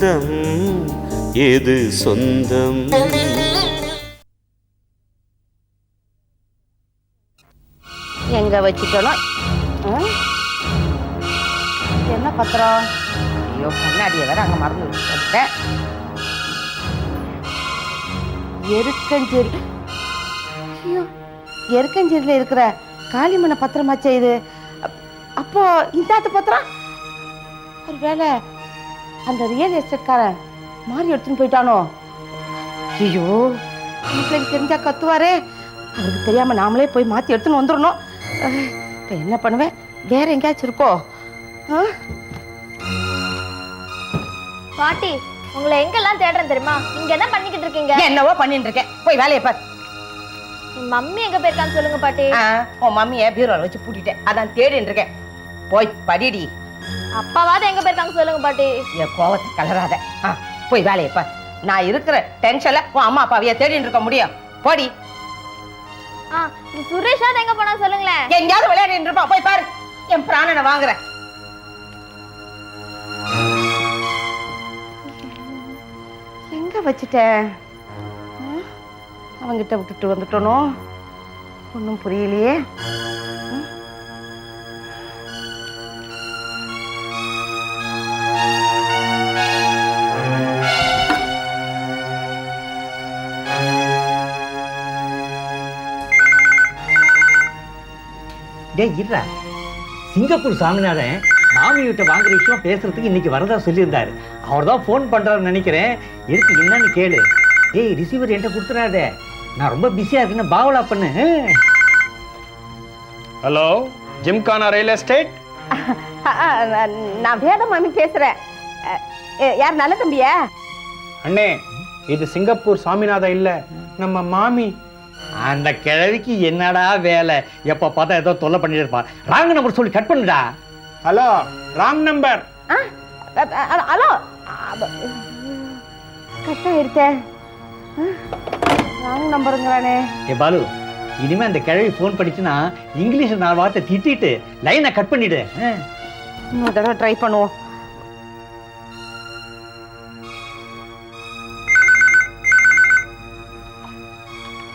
சொந்தம் எது சொந்தம்? எங்க வச்சுட்டோனோ என்ன பத்திரம் ஐயோ கண்ணாடியை வேற அங்க மறந்து வச்சுட்டேன். எருக்கஞ்சேரி. ஐயோ எருக்கஞ்சேரியில் இருக்கிற காளிமனை பத்திரமாச்சே இது? அப்போ இந்தாத்து பத்திரம். ஒரு வேலை அந்த ரியல் எஸ்டேட்காரன் மாறி எடுத்துன்னு போயிட்டானோ? ஐயோ வீட்டில் தெரிஞ்சா கத்துவாரே. அவருக்கு தெரியாம நாமளே போய் மாத்தி எடுத்துன்னு வந்துடணும் இப்ப என்ன பண்ணுவேன்? வேற எங்கேயாச்சும் இருக்கோ? பாட்டி உங்களை எங்கெல்லாம் தேடுறேன் தெரியுமா? இங்க என்ன பண்ணிக்கிட்டு இருக்கீங்க? என்னவோ பண்ணிட்டு இருக்கேன். போய் வேலையை பாரு. மம்மி எங்க போயிருக்கான்னு சொல்லுங்க பாட்டி. உன் மம்மியை பீரோல வச்சு பூட்டிட்டேன். அதான் தேடின்னு இருக்கேன். போய் படிடி. அப்பாவாவது எங்க போயிருக்காங்க சொல்லுங்க பாட்டி. என் கோவத்தை கலராத. போய் வேலையை பாரு. நான் இருக்கிற டென்ஷன்ல உன் அம்மா அப்பாவைய தேடின்னு இருக்க முடியும். போடி. சுரேஷாவது எங்க போனா சொல்லுங்களேன். எங்கேயாவது விளையாடிட்டு இருப்பான் போய் பாரு. என் பிராணனை வாங்குறேன். எங்க வச்சுட்டேன்? அவங்கிட்ட விட்டுட்டு வந்துட்டனோ? ஒன்றும் புரியலையே. டேய் இருடா. சிங்கப்பூர் சாமிநாதன் மாமி கிட்ட வாங்குற விஷயம் பேசுறதுக்கு இன்னைக்கு வரதா சொல்லியிருந்தாரு. அவர் தான் ஃபோன் பண்றாருன்னு நினைக்கிறேன். எதுக்கு என்னன்னு கேளு. டேய் ரிசீவர் என்கிட்ட கொடுத்துறாத. நான் ரொம்ப பிஸியா இருக்கேன்னு பாவலா பண்ணு. ஹலோ ஜிம்கானா ரயில் எஸ்டேட் நான் நான் வேத மாமி பேசுறேன். அ, எ, யார் நல்ல தம்பியா? அண்ணே இது சிங்கப்பூர் சாமிநாதன் இல்ல. நம்ம மாமி அந்த கிழவிக்கு என்னடா வேலை? எப்ப பார்த்தா ஏதோ தொல்லை பண்ணிட்டு இருப்பான் ராங் நம்பர் சொல்லி கட் பண்ணுடா. Hello wrong number hello. Cut ஆயிடுச்சே ராங் நம்பருங்கிறானே ஏ பாலு இனிமே அந்த கிழவி ஃபோன் பண்ணிச்சுன்னா இங்கிலீஷ் நாலு வார்த்தை திட்டிட்டு லைனை கட் பண்ணிடு. இன்னொரு தடவை ட்ரை பண்ணுவோம்.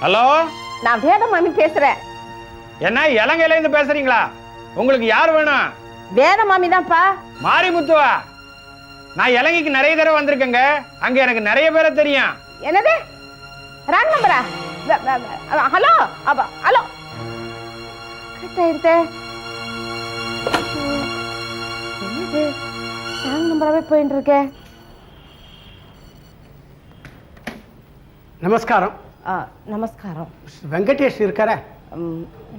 ஹலோ? நான் வேத மாமி பேசுறேன். என்ன இலங்கையில இருந்து பேசுறீங்களா? உங்களுக்கு யார் வேணும்? வேத மாமி தான்ப்பா. மாரிமுத்துவா? நான் இலங்கைக்கு நிறைய தடவை வந்திருக்கேங்க. அங்க எனக்கு நிறைய பேரை தெரியும். என்னது? ராங் நம்பரா வ- வ- வ- ஹலோ? அப்ப ஹலோ? ஐயோ, என்னது? ராங் நம்பராகவே இருக்கே. நமஸ்காரம். நமஸ்காரம். வெங்கடேஷ் இருக்காரா?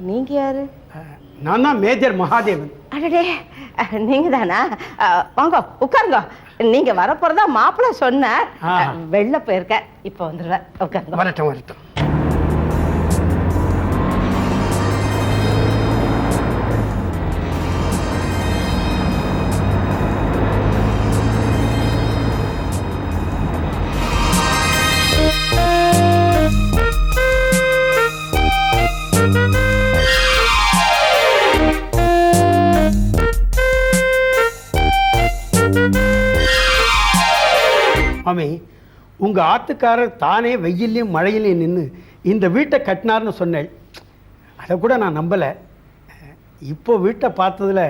நீங்க யாரு? நான் தான் மேஜர் மகாதேவன். அடடே நீங்க தானா? வாங்க உட்காருங்க. நீங்க வரப்போறதா மாப்பிள்ளை சொன்னார். வெளில போயிருக்க இப்போ வந்துடுவேன் உட்காருங்க. வரட்டும் வரட்டும். மாமி உங்க ஆத்துக்காரர் தானே வெயிலையும் மழையிலையும் நின்று இந்த வீட்டை கட்டினார்னு சொன்னேன். அதை கூட நான் நம்பலை. இப்போ வீட்டை பார்த்ததுல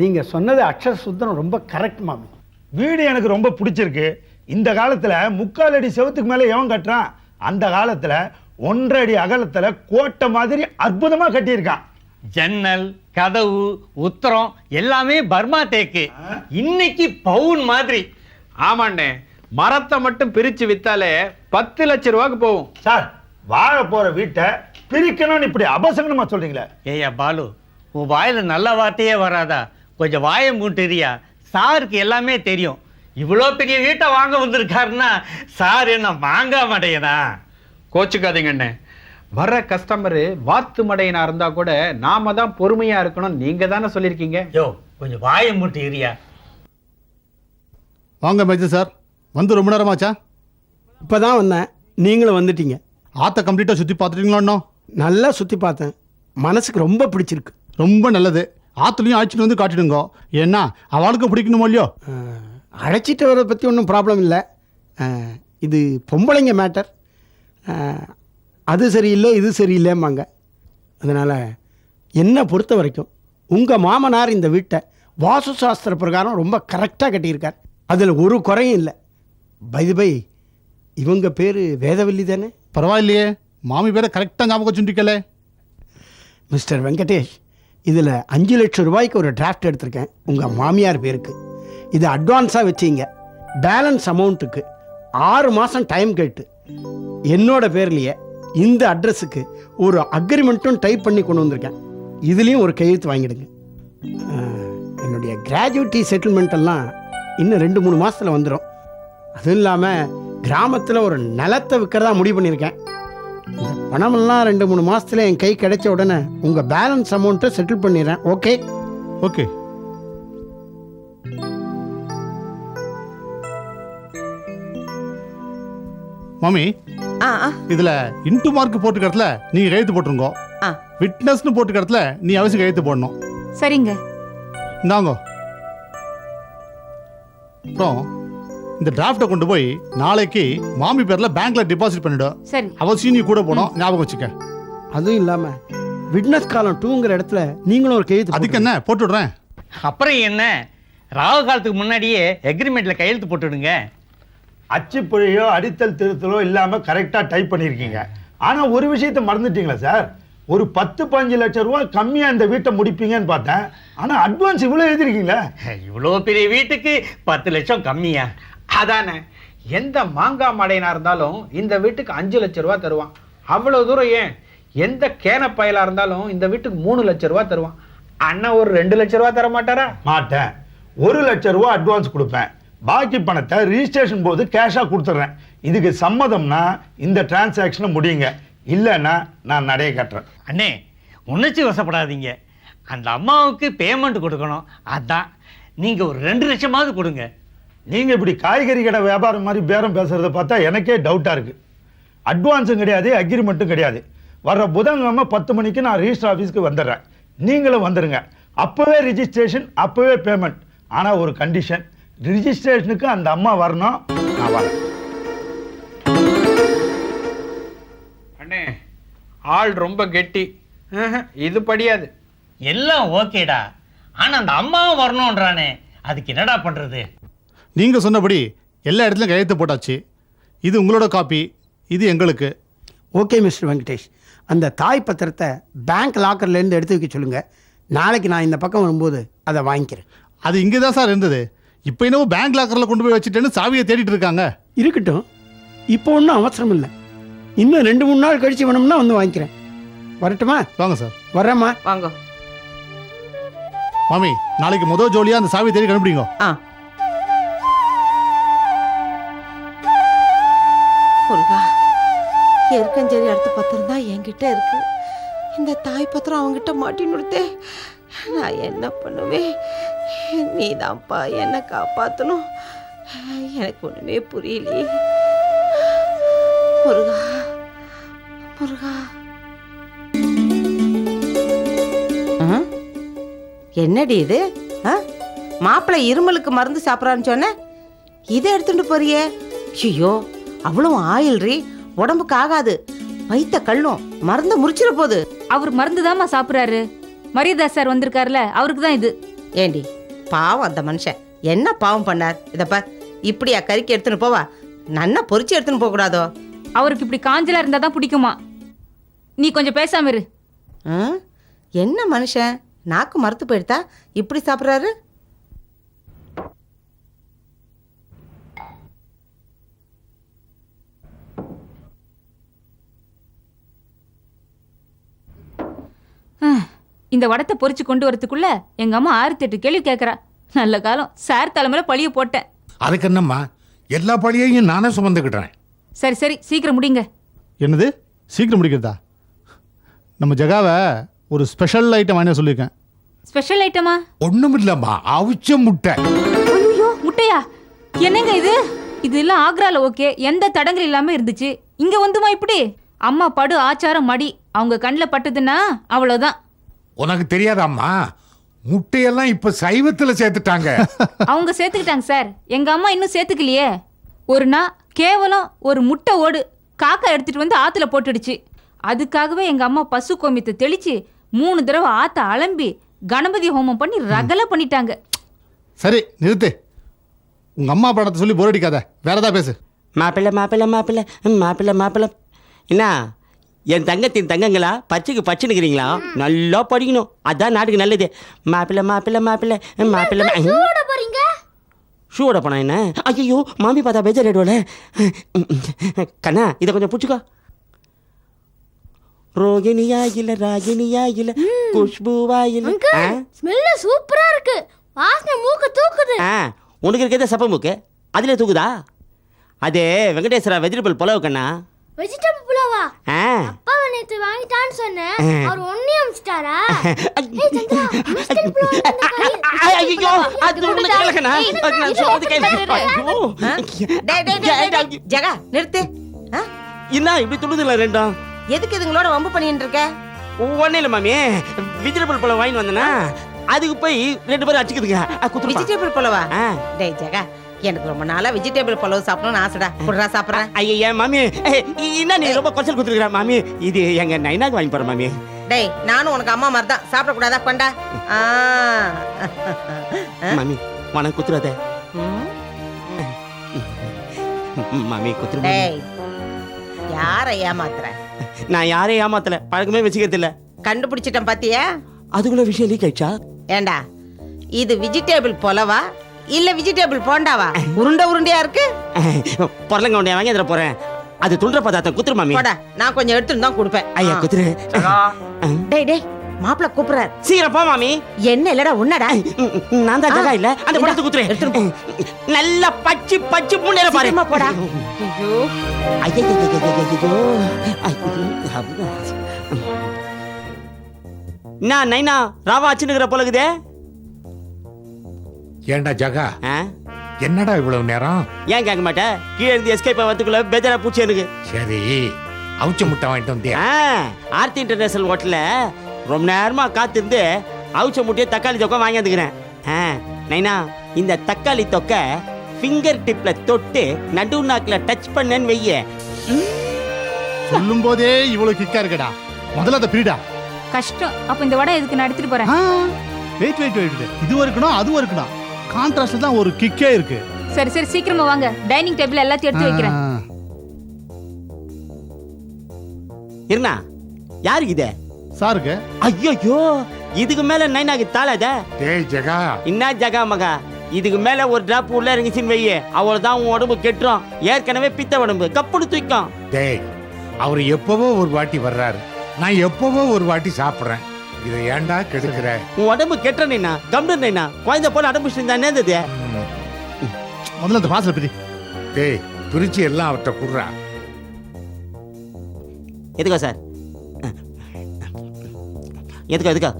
நீங்க சொன்னது அக்ஷர சுத்தம் ரொம்ப கரெக்ட் மாமி. வீடு எனக்கு ரொம்ப பிடிச்சிருக்கு. இந்த காலத்துல முக்கால் அடி செவத்துக்கு மேல எவன் கட்டுறான்? அந்த காலத்துல ஒன்றரை அடி அகலத்துல கோட்டை மாதிரி அற்புதமா கட்டியிருக்கான். ஜன்னல் கதவு உத்தரம் எல்லாமே பர்மா தேக்கு. இன்னைக்கு பவுன் மாதிரி. ஆமாண்ணே மரத்தை மட்டும் பிரிச்சு வித்தாலே பத்து லட்சம் ரூபாய்க்கு போகும். சார் வாழ போற வீட்டை பிரிக்கணும்னு இப்படி அபசகனமா சொல்றீங்களே? ஏய்யா பாலு உன் வாயில நல்ல வார்த்தையே வராதா? கொஞ்சம் வாயை மூட்டுறியா? சாருக்கு எல்லாமே தெரியும். இவ்வளோ பெரிய வீட்டை வாங்க வந்திருக்காருன்னா சார் என்ன வாங்க மாட்டேங்கதா கோச்சுக்காதீங்கண்ணே வர்ற கஸ்டமரு வாத்து மடையனா இருந்தா கூட நாம தான் பொறுமையா இருக்கணும் நீங்க தானே சொல்லியிருக்கீங்க? யோ கொஞ்சம் வாயை மூட்டுறியா? வாங்க மேஜர் சார். வந்து ரொம்ப நேரமாச்சா? இப்போ தான் வந்தேன். நீங்களும் வந்துட்டீங்க. ஆற்ற கம்ப்ளீட்டாக சுற்றி பார்த்துட்டீங்களா நல்லா சுற்றி பார்த்தேன். மனசுக்கு ரொம்ப பிடிச்சிருக்கு. ரொம்ப நல்லது. ஆற்றுலையும் அழைச்சிட்டு வந்து காட்டிடுங்க. ஏன்னா அவளுக்கும் பிடிக்கணுமோ இல்லையோ? அழைச்சிட்டு வரதை பற்றி ஒன்றும் ப்ராப்ளம் இல்லை. இது பொம்பளைங்க மேட்டர் அது சரியில்லை இது சரியில்லைம்பாங்க. அதனால் என்னை பொறுத்த வரைக்கும் உங்கள் மாமனார் இந்த வீட்டை வாசு சாஸ்திர பிரகாரம் ரொம்ப கரெக்டாக கட்டியிருக்கார். அதில் ஒரு குறையும் இல்லை. பை பை இவங்க பேர் வேதவல்லி தானே? பரவாயில்லையே. மாமி பேரை கரெக்டாக ஞாபகம் வச்சுருக்கலே மிஸ்டர் வெங்கடேஷ் இதில் அஞ்சு லட்சம் ரூபாய்க்கு ஒரு டிராஃப்ட் எடுத்திருக்கேன். உங்கள் மாமியார் பேருக்கு. இது அட்வான்ஸாக வச்சிங்க. பேலன்ஸ் அமௌண்ட்டுக்கு ஆறு மாதம் டைம் கேட்டு. என்னோட பேர்லையே இந்த அட்ரஸுக்கு ஒரு அக்ரிமெண்ட்டும் டைப் பண்ணி கொண்டு வந்திருக்கேன். இதுலேயும் ஒரு கையெழுத்து வாங்கிடுங்க. என்னுடைய கிராஜுவிட்டி செட்டில்மெண்ட் எல்லாம் இன்னும் ரெண்டு மூணு மாதத்தில் வந்துடும் அதுவும் இல்லாமல் கிராமத்தில் ஒரு நிலத்தை விற்கிறதா முடிவு பண்ணியிருக்கேன். இந்த பணமெல்லாம் ரெண்டு மூணு மாசத்துல என் கை கிடைச்ச உடனே உங்க பேலன்ஸ் அமௌண்ட்டை செட்டில் பண்ணிடுறேன். ஓகே? ஓகே. மாமி ஆ ஆ. இதில் இன்ட்டு மார்க் போட்டு கடத்துல நீங்கள் கையெழுத்து போட்டுருங்கோ. ஆ. விட்னஸ்னு போட்டு கடத்துல நீ அவசியம் கையெழுத்து போடணும். சரிங்க. இந்தாங்கோ. அப்புறம் இந்த டிராஃப்டை கொண்டு போய் நாளைக்கு மாமி பேரில் பேங்க்ல டெபாசிட் பண்ணிடும் சரி. அவசியம் நீ கூட போனோம் ஞாபகம் வச்சுக்க. அதுவும் இல்லாம விட்னஸ் காலம் டூங்கிற இடத்துல நீங்களும் ஒரு கையெழுத்து அதுக்கு என்ன? போட்டு விடுறேன் அப்புறம் என்ன? ராகு காலத்துக்கு முன்னாடியே எக்ரிமெண்ட்ல கையெழுத்து போட்டுடுங்க. அச்சுப்பிழையோ அடித்தல் திருத்தலோ இல்லாம கரெக்டா டைப் பண்ணிருக்கீங்க ஆனா ஒரு விஷயத்தை மறந்துட்டீங்களா சார் ஒரு பத்து பதினஞ்சு லட்சம் ரூபாய் கம்மியா இந்த வீட்டை முடிப்பீங்கன்னு பார்த்தேன். ஆனா அட்வான்ஸ் இவ்வளவு எழுதிருக்கீங்களா இவ்வளோ பெரிய வீட்டுக்கு பத்து லட்சம் கம்மியா? அதானே? எந்த மாங்காய் மடையனா இருந்தாலும் இந்த வீட்டுக்கு அஞ்சு லட்ச ரூபா தருவான். அவ்வளவு தூரம் ஏன்? எந்த கேன பயலா இருந்தாலும் இந்த வீட்டுக்கு மூணு லட்ச ரூபா தருவான். அண்ணன் ஒரு ரெண்டு லட்ச ரூபா தர மாட்டாரா? மாட்டேன். ஒரு லட்சம் ரூபாய் அட்வான்ஸ் கொடுப்பேன். பாக்கி பணத்தை ரிஜிஸ்ட்ரேஷன் போது கேஷா கொடுத்துட்றேன் இதுக்கு சம்மதம்னா இந்த டிரான்சாக்ஷனை முடியுங்க. இல்லைன்னா நான் நடைய கட்டுறேன். அண்ணே உணர்ச்சி வசப்படாதீங்க. அந்த அம்மாவுக்கு பேமெண்ட் கொடுக்கணும். அதான். நீங்க ஒரு ரெண்டு லட்சமாவது கொடுங்க. நீங்க இப்படி காய்கறி கடை வியாபாரம் மாதிரி பேரம் பேசுறத பார்த்தா எனக்கே டவுட்டா இருக்கு. அட்வான்ஸும் கிடையாது அக்ரிமெண்ட்டும் கிடையாது. வர்ற புதன்கிழமை பத்து மணிக்கு நான் ரிஜிஸ்டர் ஆஃபீஸ்க்கு வந்துடுறேன். நீங்களும் வந்துடுங்க அப்போவே ரிஜிஸ்ட்ரேஷன் அப்போவே பேமெண்ட் ஆனால் ஒரு கண்டிஷன் ரிஜிஸ்ட்ரேஷனுக்கு அந்த அம்மா வரணும் நான் வரேன். அண்ணே ஆள் ரொம்ப கெட்டி. இது படியாது. எல்லாம் ஓகேடா. ஆனா அந்த அம்மாவும் வரணுன்றானே அதுக்கு என்னடா பண்றது? நீங்கள் சொன்னபடி எல்லா இடத்துலையும் கையெழுத்து போட்டாச்சு. இது உங்களோட காப்பி இது எங்களுக்கு. ஓகே மிஸ்டர் வெங்கடேஷ் அந்த தாய் பத்திரத்தை பேங்க் லாக்கர்லேருந்து எடுத்து வைக்க சொல்லுங்க. நாளைக்கு நான் இந்த பக்கம் வரும்போது அதை வாங்கிக்கிறேன். அது இங்கே தான் சார் இருந்தது. இப்போ என்னவோ பேங்க் லாக்கரில் கொண்டு போய் வச்சுட்டேன்னு சாவியை தேடிட்டு இருக்காங்க. இருக்கட்டும். இப்போ ஒன்றும் அவசரம் இல்லை. இன்னும் ரெண்டு மூணு நாள் கழிச்சு வேணும்னா வந்து வாங்கிக்கிறேன். வரட்டுமா? வாங்க சார் வரேம்மா வாங்க. மாமி நாளைக்கு முதல் ஜோலியாக அந்த சாவியை தேடி கண்டுபிடிங்க. ஆ. எருக்கஞ்சேரி அடுத்த பத்திரம் தான் என்கிட்ட இருக்கு. இந்த தாய் பத்திரம் அவங்கிட்ட மாட்டி நிறுத்தே நான் என்ன பண்ணுவேன்? நீதான்ப்பா என்னை காப்பாற்றணும் எனக்கு ஒன்றுமே புரியலையே. முருகா முருகா. ஆ? என்னடி இது? ஆ? மாப்பிள்ளை இருமலுக்கு மருந்து சாப்பிட்றான்னு சொன்ன? இதை எடுத்துட்டு போறியே? ஐயோ அவ்வளோ ஆயில் ரீ உடம்புக்கு ஆகாது வைத்த கல்லும் மருந்து முறிச்சிட போகுது அவர் மருந்து தாம்மா சாப்பிட்றாரு. மரியதாஸ் சார் வந்திருக்காருல அவருக்கு தான் இது. ஏண்டி பாவம் அந்த மனுஷன். என்ன பாவம் பண்ணார்? இதை பார் இப்படியா கறிக்கு எடுத்துன்னு போவா? நன்னா பொரிச்சு எடுத்துன்னு போக கூடாதோ அவருக்கு இப்படி காஞ்சலா இருந்தா தான் பிடிக்குமா? நீ கொஞ்சம் பேசாம இரு. ஆ? என்ன மனுஷன்? நாக்கு மறுத்து போயிடுதா இப்படி சாப்பிட்றாரு? இந்த வடத்தை பொரிச்சு கொண்டு வரதுக்குள்ள எங்க அம்மா ஆயிரத்தி எட்டு கேள்வி கேட்கறா நல்ல காலம். சார் தலைமையில பழிய போட்டேன். அதுக்கு என்னம்மா? எல்லா பழியையும் நானே சுமந்துக்கிட்டேன். சரி சரி. சீக்கிரம் முடிங்க. என்னது? சீக்கிரம் முடிக்கிறதா? நம்ம ஜகாவை ஒரு ஸ்பெஷல் ஐட்டம் வாங்க சொல்லியிருக்கேன். ஸ்பெஷல் ஐட்டமா ஒண்ணும் இல்லம்மா அவிச்ச முட்டை. ஐயோ முட்டையா? என்னங்க இது? இது எல்லாம் ஆக்ரால ஓகே. எந்த தடங்கல் இல்லாம இருந்துச்சு. இங்க வந்துமா இப்படி? அம்மா படு ஆச்சாரம் மடி. அவங்க கண்ணில் பட்டுதுன்னா அவ்வளவுதான். உனக்கு தெரியாதாம்மா? முட்டையெல்லாம் இப்ப சைவத்துல சேர்த்துட்டாங்க. அவங்க சேர்த்துக்கிட்டாங்க சார். எங்க அம்மா இன்னும் சேர்த்துக்கலையே. ஒரு நாள் கேவலம் ஒரு முட்டை ஓடு காக்கா எடுத்துட்டு வந்து ஆத்துல போட்டுடுச்சு. அதுக்காகவே எங்க அம்மா பசு கோமியத்தை தெளிச்சு மூணு தடவை ஆத்த அலம்பி கணபதி ஹோமம் பண்ணி ரகலை பண்ணிட்டாங்க. சரி நிறுத்து. உங்க அம்மா படத்தை சொல்லி போர் அடிக்காத. வேற ஏதாவது பேசு. மாப்பிள்ளை மாப்பிள்ளை மாப்பிள்ளை. மாப்பிள்ளை மாப்பிள்ளை. என்ன? என் தங்கத்தின் தங்கங்களா? பச்சைக்கு பச்சைனுக்கிறீங்களா நல்லா படிக்கணும். அதான் நாட்டுக்கு நல்லது. மாப்பிள்ளை மாப்பிள்ளை மாப்பிள்ளை. மாப்பிள்ளை ஷூவோட போனா என்ன? ஐயோ மாமி பார்த்தா பேஜர் ரேடுவோல கண்ணா இதை கொஞ்சம் பிடிச்சிக்கோ. ரோகிணியா இல்ல ராகினியா இல்ல குஷ்புவா இல்ல? ஸ்மெல்ல சூப்பரா இருக்கு. வாசனை மூக்க தூக்குது. உனக்கு இருக்கிறத சப்ப மூக்கு. அதில் தூக்குதா? அது வெங்கடேஸ்வரா வெஜிடபிள் புலவு கண்ணா. வெஜிடபிள் புலாவா அப்பாவை நேத்து வாங்கிட்டான்னு சொன்னேன். அவர் ஒன்னே அமிச்சிட்டாரா? ஐயோ அது உள்ள கேளுக்கண்ணா அது நான் சொல்றது கேளு ஐயோ. டேய், டேய், டேய், டேய், டேய். ஜெகா நிறுத்து? என்ன இப்படி துணுதுல ரெண்டும் எதுக்கு இதுங்களோட வம்பு பண்ணிட்டு இருக்க? ஒன்றும் இல்லை மாமி. வெஜிடபிள் வாங்கிட்டு வந்தேனா அதுக்கு போய் ரெண்டு பேரும் அடிச்சுக்குதுங்க. வெஜிடபிள் பழவா ஆ. டேய் ஜெகா எனக்கு ரொம்ப நாளா வெஜிடபிள் பழம் சாப்பிடணும்னு ஆசைடா. குடுறா சாப்பிட்றேன் ஐயா மாமி. என்ன நீ ரொம்ப கொச்சல் குத்துருக்குற மாமி? இது எங்க நைனாக்கு வாங்கி போறேன் மாமி. டேய் நானும் உனக்கு அம்மா மாதிரி தான் சாப்பிடக்கூடாதா கொண்டா? ஆ. மாமி உனக்கு குத்துறாத. மாமி குத்துரு. டேய் யாரை ஏமாத்துற? நான் யாரையும் ஏமாத்தல? பழக்கமே வச்சுக்கிறது இல்ல கண்டுபிடிச்சிட்டேன் பாத்தியா? அதுக்குள்ள விஷயம் லீக் ஆயிடுச்சா? ஏண்டா இது வெஜிடபிள் பொலவா? இல்ல வெஜிடபிள் போண்டாவா? உருண்டை உருண்டையா இருக்கு? பொருளங்க உடைய வாங்கி அதில் போறேன்? அது துண்டுற பதார்த்தம். குத்துரு மாமி. போடா நான் கொஞ்சம் எடுத்துட்டு தான் கொடுப்பேன். ஐயா. குத்துரு. டேய் டேய் மாப்பிள கூப்பிடுறாரு. சீக்கிரம் போ மாமி. என்ன இல்லடா உன்னடா? நான் தான் ஜகா இல்ல. அந்த படத்தை குத்துறேன் நல்லா பச்சு பச்சு முன்னேற பாரு. போடா. ஐயோ. நான் நைனா ராவா அச்சுனுக்கிற போலகுதே ஏண்டா ஜகா? ஆ? என்னடா இவ்வளவு நேரம்? ஏன் கேட்க மாட்டேன் கீழே இருந்து எஸ்கேப் ஆகிறதுக்குள்ள பேஜரா பூச்சி எனக்கு. சரி அவிச்ச முட்டை வாங்கிட்டு வந்தியா? ஆ, ஆர்த்தி இன்டர்நேஷனல் ஹோட்டல்ல ரொம்ப நேரமா காத்திருந்து அவிச்ச முட்டையை தக்காளி தொக்கை வாங்கி வந்துக்கிறேன். ஆ, நைனா இந்த தக்காளி தொக்கை ஃபிங்கர் டிப்ல தொட்டு நடு நாக்குல டச் பண்ணேன்னு வெய்ய சொல்லும் போதே இவ்வளவு கிக்கா இருக்கடா. முதல்ல அதை பிரிடா. கஷ்டம். அப்ப இந்த வடை எதுக்கு நான் எடுத்துட்டு போறேன். வெயிட் வெயிட் வெயிட் இதுவும் இருக்கணும் அதுவும் இருக்கணும் கான்ட்ராஸ்ட்ல தான் ஒரு கிக்கே இருக்கு. சரி சரி சீக்கிரமா வாங்க. டைனிங் டேபிள் எல்லாத்தையும் எடுத்து வைக்கிறேன். இருண்ணா யாருக்கு இது? சாருக்கு. ஐயோ இதுக்கு மேல நைனாக்கு தாளாத டேய் ஜகா. என்ன ஜகா மகா? இதுக்கு மேல ஒரு டிராப் உள்ள இறங்கிச்சின்னு வையே. அவ்வளவுதான் உன் உடம்பு கெட்டுரும். ஏற்கனவே பித்த உடம்பு. கப்புனு தூக்கம் டேய் அவர் எப்பவோ ஒரு வாட்டி வர்றாரு. நான் எப்பவோ ஒரு வாட்டி சாப்பிடுறேன். இதை ஏன்டா கெடுக்கிற? உன் உடம்பு கம்டு நைனா குழந்தை போல அடம்பிச்சு இருந்தா என்னது ம். முதல்ல அந்த வாசல் பிரி டேய் பிரிச்சு எல்லாம் அவர்கிட்ட குடுறா. எதுக்கா சார்? எதுக்கா எதுக்கா?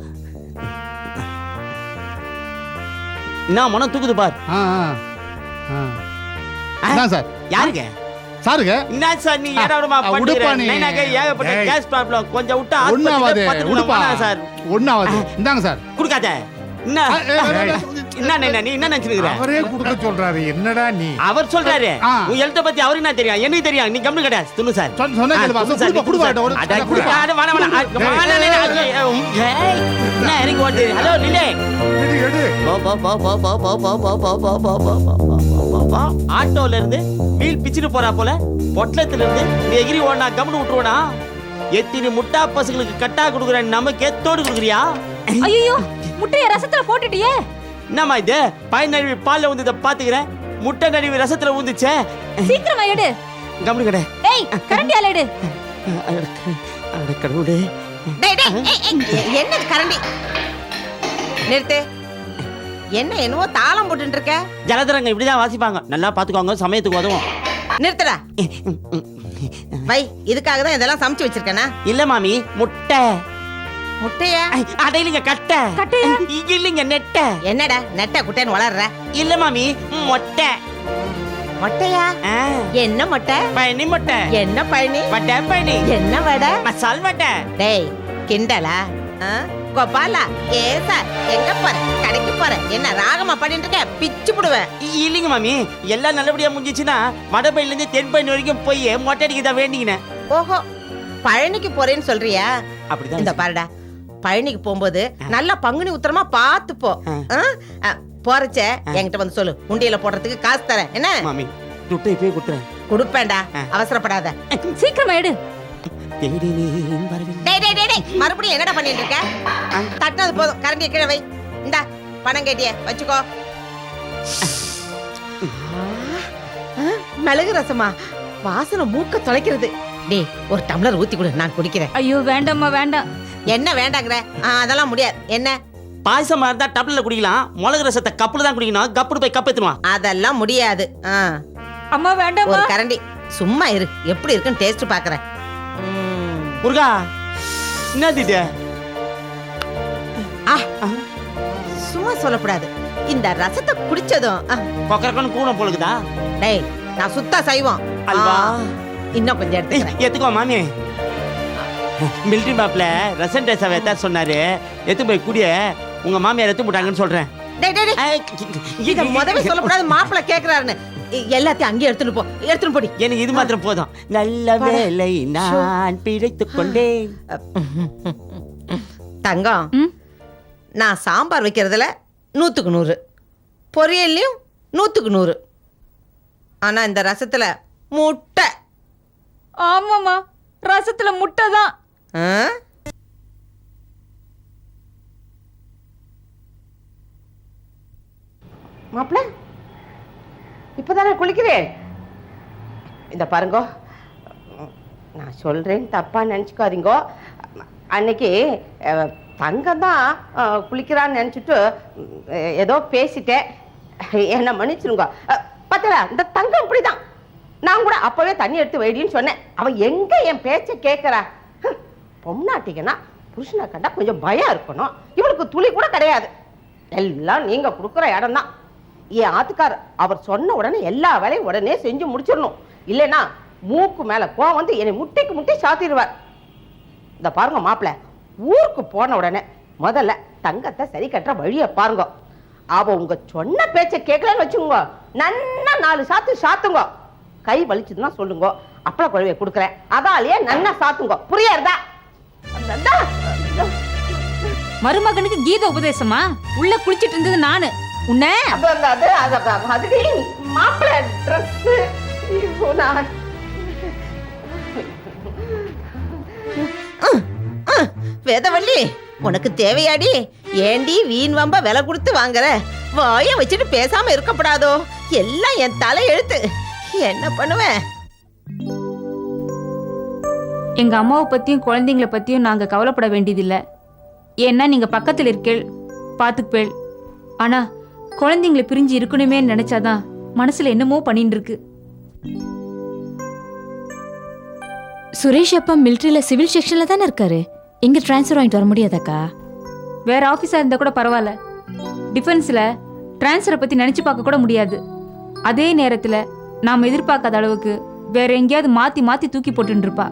என்ன மனம் தூக்குது பார். ஆ ஆ, ஆ. என்ன சார். யாருங்க? சாருங்க. என்ன சார் நீ ஆ, உடுப்பா நீ. நைனாக்கு ஏகப்பட்ட டேய். Gas problem? கொஞ்சம் விட்டா ஆஸ்பத்திரியில உடுப்பா. சார். ஒன்னும் ஆகாது இந்தாங்க சார் கொடுக்காத என்ன நீ என்ன நினைச்சிருக்கிற அவரே சொல்றாரு நீ அவர் சொல்றாரு உன் எழுத்த பத்தி அவருக்கு என்ன தெரியும் எனக்கு தெரியும் நீ கம்மி கிடையாது துணு சார் ஹலோ ஆட்டோல இருந்து வீல் பிச்சுட்டு போறா போல பொட்டலத்துல இருந்து எகிரி ஓடனா கம்னு விட்டுருவோனா எத்தினி முட்டா பசங்களுக்கு கட்டா கொடுக்குற நமக்கு எத்தோடு கொடுக்குறியா? ஐயோ முட்டைய ரசத்துல போட்டுட்டியே. என்னம்மா இது? பாய் நழுவி பால்ல வந்து இதை பாத்துக்கிறேன் முட்டை நழுவி ரசத்துல ஊந்துச்சே. சீக்கிரமா எடு. கம்னு கடை. ஏய் கரண்டியால எடு. அட கடவுளே. டேய் டேய் என்னது கரண்டி? நிறுத்து. என்ன என்னவோ தாளம் போட்டுட்டு இருக்க? ஜலதரங்க இப்படிதான் வாசிப்பாங்க. நல்லா பாத்துக்கோங்க சமயத்துக்கு உதவும். நிறுத்துடா. வை இதுக்காக தான் இதெல்லாம் சமைச்சு வச்சிருக்கேனா? இல்ல மாமி முட்டை. முட்டையா? அட இல்லைங்க கட்டை. கட்டையா? இல்லைங்க நெட்டை. என்னடா நெட்ட குட்டைன்னு வளர்ற? இல்ல மாமி மொட்டை. மொட்டையா? என்ன மொட்டை? பயணி மொட்டை. என்ன பழனி வட்டை பயணி என்ன வடை? மசால் வட்டை. டேய் கிண்டலா? ஆ? கோபாலா ஏ சார் எங்க போற? கடைக்கு போற. என்ன ராகமா பண்ணிட்டு இருக்க? பிச்சு புடுவேன். இல்லைங்க மாமி. எல்லாம் நல்லபடியா முடிஞ்சிச்சுன்னா வடபையில இருந்து தென்பயன் வரைக்கும் போய் மொட்டை அடிக்க தான் வேண்டிங்கினேன் ஓஹோ பழனிக்கு போறேன்னு சொல்றியா? அப்படிதான் இந்த பாருடா. பழனிக்கு போகும்போது நல்லா பங்குனி உத்தரமா பார்த்து போ. போறச்ச. என்கிட்ட வந்து சொல்லு. உண்டியல போடுறதுக்கு காசு தரேன். என்ன? மாமி துட்டை போய் கொடுத்துறேன். கொடுப்பேன்டா. அவசரப்படாத. சீக்கிரமா எடு. தேடி நீ வரவில்லை. டேய் டேய் டேய், டேய் மறுபடியும் என்னடா பண்ணிட்டு இருக்க தட்டினது போதும் கரண்டியை கீழே வை. இந்தா பணம் கேட்டிய வச்சுக்கோ. மிளகு ரசமா? வாசனை மூக்க தொலைக்கிறது. டேய் ஒரு டம்ளர் ஊத்தி கொடு நான் குடிக்கிறேன். ஐயோ வேண்டாம்மா வேண்டாம். என்ன வேண்டாங்கிற? ஆ, அதெல்லாம் முடியாது. என்ன? பாயசமா இருந்தா டப்ல குடிக்கலாம். மிளகு ரசத்தை கப்புல தான் குடிக்கணும். கப்புடு போய் எடுத்துருவான் அதெல்லாம் முடியாது. ஆ, அம்மா வேண்டாம்மா. ஒரு கரண்டி. சும்மா இரு. எப்படி இருக்குன்னு டேஸ்ட் பாக்குறேன். ம். முருகா என்னது இது? ஆ, சும்மா சொல்லக்கூடாது. இந்த ரசத்தை குடிச்சதும் ஆ, கொக்கரக்கன்னு கூணம் போலுக்குதா? டேய் நான் சுத்தா செய்வோம். அல்வா. இன்னும் கொஞ்சம் எடுத்துக்கிறேன். எத்துக்கோ மாமி. மிலிட்ரி மேப்ல ரசன் டேஸா வேத்தா சொன்னாரு? எத்து போய் குடிய உங்க மாமியார் எத்து போட்டாங்கன்னு சொல்றேன். இத முதவே சொல்லக்கூடாது மாப்பிள்ள கேக்குறாருன்னு. எல்லாத்தையும் அங்கேயே எடுத்துட்டு போ எடுத்துட்டு போடி. எனக்கு இது மாத்திரம் போதும். நல்ல வேலை நான் பிழைத்துக் கொண்டேன். தங்கம் ம்? நான் சாம்பார் வைக்கிறதுல நூற்றுக்கு நூறு. பொரியல்லையும் நூற்றுக்கு நூறு. ஆனா இந்த ரசத்துல முட்டை. ஆமாம்மா. ரசத்துல முட்டை தான். ஆ? மாப்பிள்ள இப்பதானே குளிக்கிறேன் இந்த பாருங்கோ நான் சொல்கிறேன் தப்பா நினச்சிக்காதீங்கோ. அன்னைக்கு தங்கம் தான் குளிக்கிறான்னு நினச்சிட்டு ஏதோ பேசிட்டேன். என்னை மன்னிச்சிருங்க. அஹ், பார்த்தல இந்த தங்கம் இப்படிதான். நான் கூட அப்பவே தண்ணி எடுத்து வைடின்னு சொன்னேன். அவன் எங்க என் பேச்சை கேட்கறா? ஹம், பொம்னாட்டிங்கன்னா புருஷனை கண்டா கொஞ்சம் பயம் இருக்கணும். இவளுக்கு துளி கூட கிடையாது. எல்லாம் நீங்க கொடுக்குற இடம் தான். என் ஆத்துக்கார் அவர் சொன்ன உடனே எல்லா வேலையும் உடனே செஞ்சு முடிச்சிடணும். இல்லைன்னா மூக்கு மேல கோவம் வந்து என்னை முட்டைக்கு முட்டை சாத்திடுவார். இந்த பாருங்க மாப்பிள்ள ஊருக்கு போன உடனே முதல்ல தங்கத்தை சரி கட்டுற வழியை பாருங்க. அவ உங்க சொன்ன பேச்சை கேட்கலன்னு வச்சுக்கோங்க. நன்னா நாலு சாத்து சாத்துங்க. கை வலிச்சதுன்னா சொல்லுங்க. அப்பள குழவையை கொடுக்குறேன். அதாலேயே நன்னா சாத்துங்க. புரியாதா? மருமகனுக்கு கீத உபதேசமா? உள்ள குளிச்சிட்டு இருந்தது நானு. உன்ன? அது அது அது அது அதுடி மாப்பிள்ளை ட்ரெஸ் நான் வேதவள்ளி உனக்கு தேவையாடி. ஏண்டி வீண் வம்ப விலை கொடுத்து வாங்குற? வாய வச்சுட்டு பேசாம இருக்கப்படாதோ? எல்லாம் என் தலை எழுத்து. என்ன பண்ணுவேன் எங்க அம்மாவை பத்தியும் குழந்தைங்கள பத்தியும் நாங்க கவலைப்பட வேண்டியதில்லை. ஏன்னா நீங்க பக்கத்துல இருக்கேள் பாத்துப்பேள் ஆனா குழந்தைங்கள பிரிஞ்சு இருக்கணுமே நினைச்சாதான் மனசுல என்னமோ பண்ணிட்டு இருக்கு சுரேஷ் அப்பா மிலிட்ரியில சிவில் செக்ஷன்ல தானே இருக்காரு? இங்க ட்ரான்ஸ்ஃபர் வாங்கிட்டு வர முடியாதாக்கா? வேற ஆஃபீஸா இருந்தா கூட பரவாயில்ல. டிஃபென்ஸ்ல டிரான்ஸ்ஃபரை பத்தி நினைச்சு பார்க்க கூட முடியாது. அதே நேரத்துல நாம எதிர்பார்க்காத அளவுக்கு வேற எங்கேயாவது மாத்தி மாத்தி தூக்கி போட்டுட்டு இருப்பா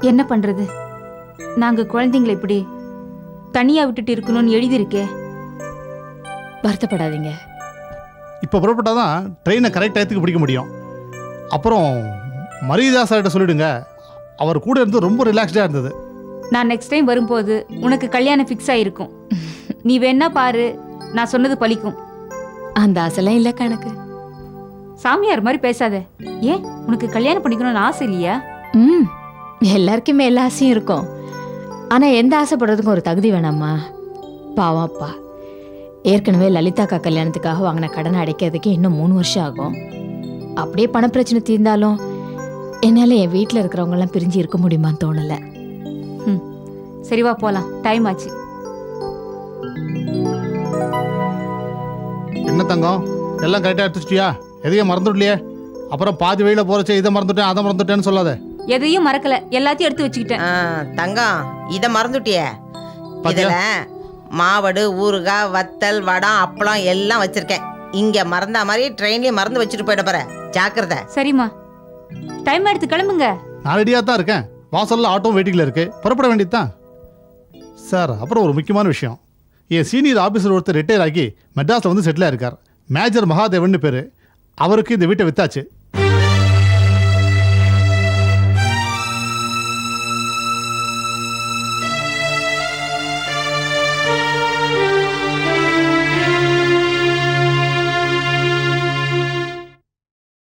என்ன பண்றது? நாங்க குழந்தைங்களை இப்படி தனியா விட்டுட்டு இருக்கணும்னு எழுதியிருக்கே. வருத்தப்படாதீங்க. இப்போ புறப்பட்டால் தான் ட்ரெயினை கரெக்ட் டயத்துக்கு பிடிக்க முடியும். அப்புறம் மரியாதா சார்கிட்ட சொல்லிடுங்க. அவர் கூட இருந்து ரொம்ப ரிலாக்ஸ்டாக இருந்தது. நான் நெக்ஸ்ட் டைம் வரும்போது உனக்கு கல்யாணம் ஃபிக்ஸ் ஆயிருக்கும். நீ வேணா பாரு நான் சொன்னது பலிக்கும் அந்த ஆசைலாம் இல்ல கணக்கு. சாமியார் மாதிரி பேசாத. ஏன்? உனக்கு கல்யாணம் பண்ணிக்கணும்னு ஆசை இல்லையா? ம் எல்லாருக்குமே எல்லா ஆசையும் இருக்கும். ஆனா எந்த ஆசைப்படுறதுக்கும் ஒரு தகுதி வேணாமா பாவம் அப்பா. ஏற்கனவே லலிதாக்கா கல்யாணத்துக்காக வாங்கின கடனை அடைக்கிறதுக்கு இன்னும் மூணு வருஷம் ஆகும். அப்படியே பணப்பிரச்சனை தீர்ந்தாலும் என்னால என் வீட்டில் இருக்கிறவங்கலாம் பிரிஞ்சு இருக்க முடியுமான்னு தோணல. சரி வா போலாம். டைம் ஆச்சு. என்ன தங்கம்? எல்லாம் கரெக்டாக எடுத்துச்சிட்டியா? எதையும் மறந்துடலையே? அப்புறம் பாதி வழியில் போகிறச்சே இதை மறந்துட்டேன் அதை மறந்துட்டேன்னு சொல்லாத. எதையும் மறக்கல. எல்லாத்தையும் எடுத்து வச்சுக்கிட்டேன். ஆ, தங்கம் இத மறந்துட்டியே? இதுல மாவடு ஊறுகாய் வத்தல் வடம் அப்பளம் எல்லாம் வச்சிருக்கேன். இங்க மறந்த மாதிரி ட்ரெயின்லயும் மறந்து வச்சுட்டு போயிட போற ஜாக்கிரதை. சரிம்மா. டைம் எடுத்து கிளம்புங்க. நான் ரெடியாக தான் இருக்கேன். வாசலில் ஆட்டோ வெயிட்டிங்கில் இருக்கு. புறப்பட வேண்டியது தான் சார் அப்புறம் ஒரு முக்கியமான விஷயம். என் சீனியர் ஆஃபீஸர் ஒருத்தர் ரிட்டையர் ஆகி மெட்ராஸில் வந்து செட்டில் ஆயிருக்கார். மேஜர் மகாதேவன் பேர். அவருக்கு இந்த வீட்டை வித்தாச்சு.